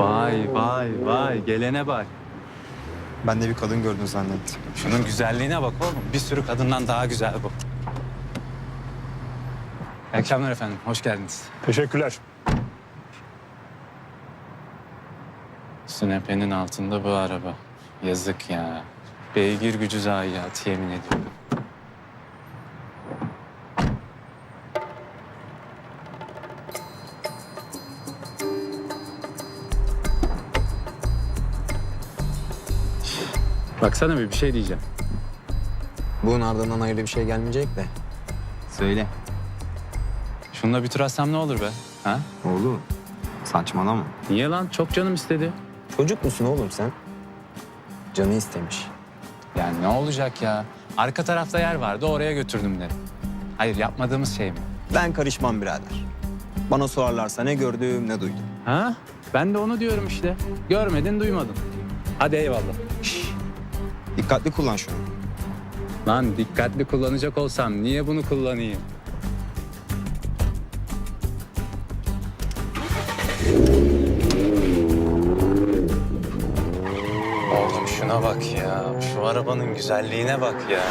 Vay vay vay gelene bak. Ben de bir kadın gördün zannettim. Şunun güzelliğine bak oğlum. Bir sürü kadından daha güzel bu. İyi akşamlar efendim. Hoş geldiniz. Teşekkürler. Sünepe'nin altında bu araba. Yazık ya. Beygir gücü zayiatı yemin ediyorum. Baksana bir bir şey diyeceğim. Bunun ardından hayırlı bir şey gelmeyecek de. Söyle. Şununla bir tur atsam ne olur be? Ha? Oğlum saçmalama. Niye lan? Çok canım istedi. Çocuk musun oğlum sen? Canı istemiş. Yani ne olacak ya? Arka tarafta yer vardı oraya götürdüm derim. Hayır yapmadığımız şey mi? Ben karışmam birader. Bana sorarlarsa ne gördüm ne duydum. Ha? Ben de onu diyorum işte. Görmedin duymadın. Hadi eyvallah. Dikkatli kullan şunu. Lan dikkatli kullanacak olsam niye bunu kullanayım? Oğlum şuna bak ya. Şu arabanın güzelliğine bak ya.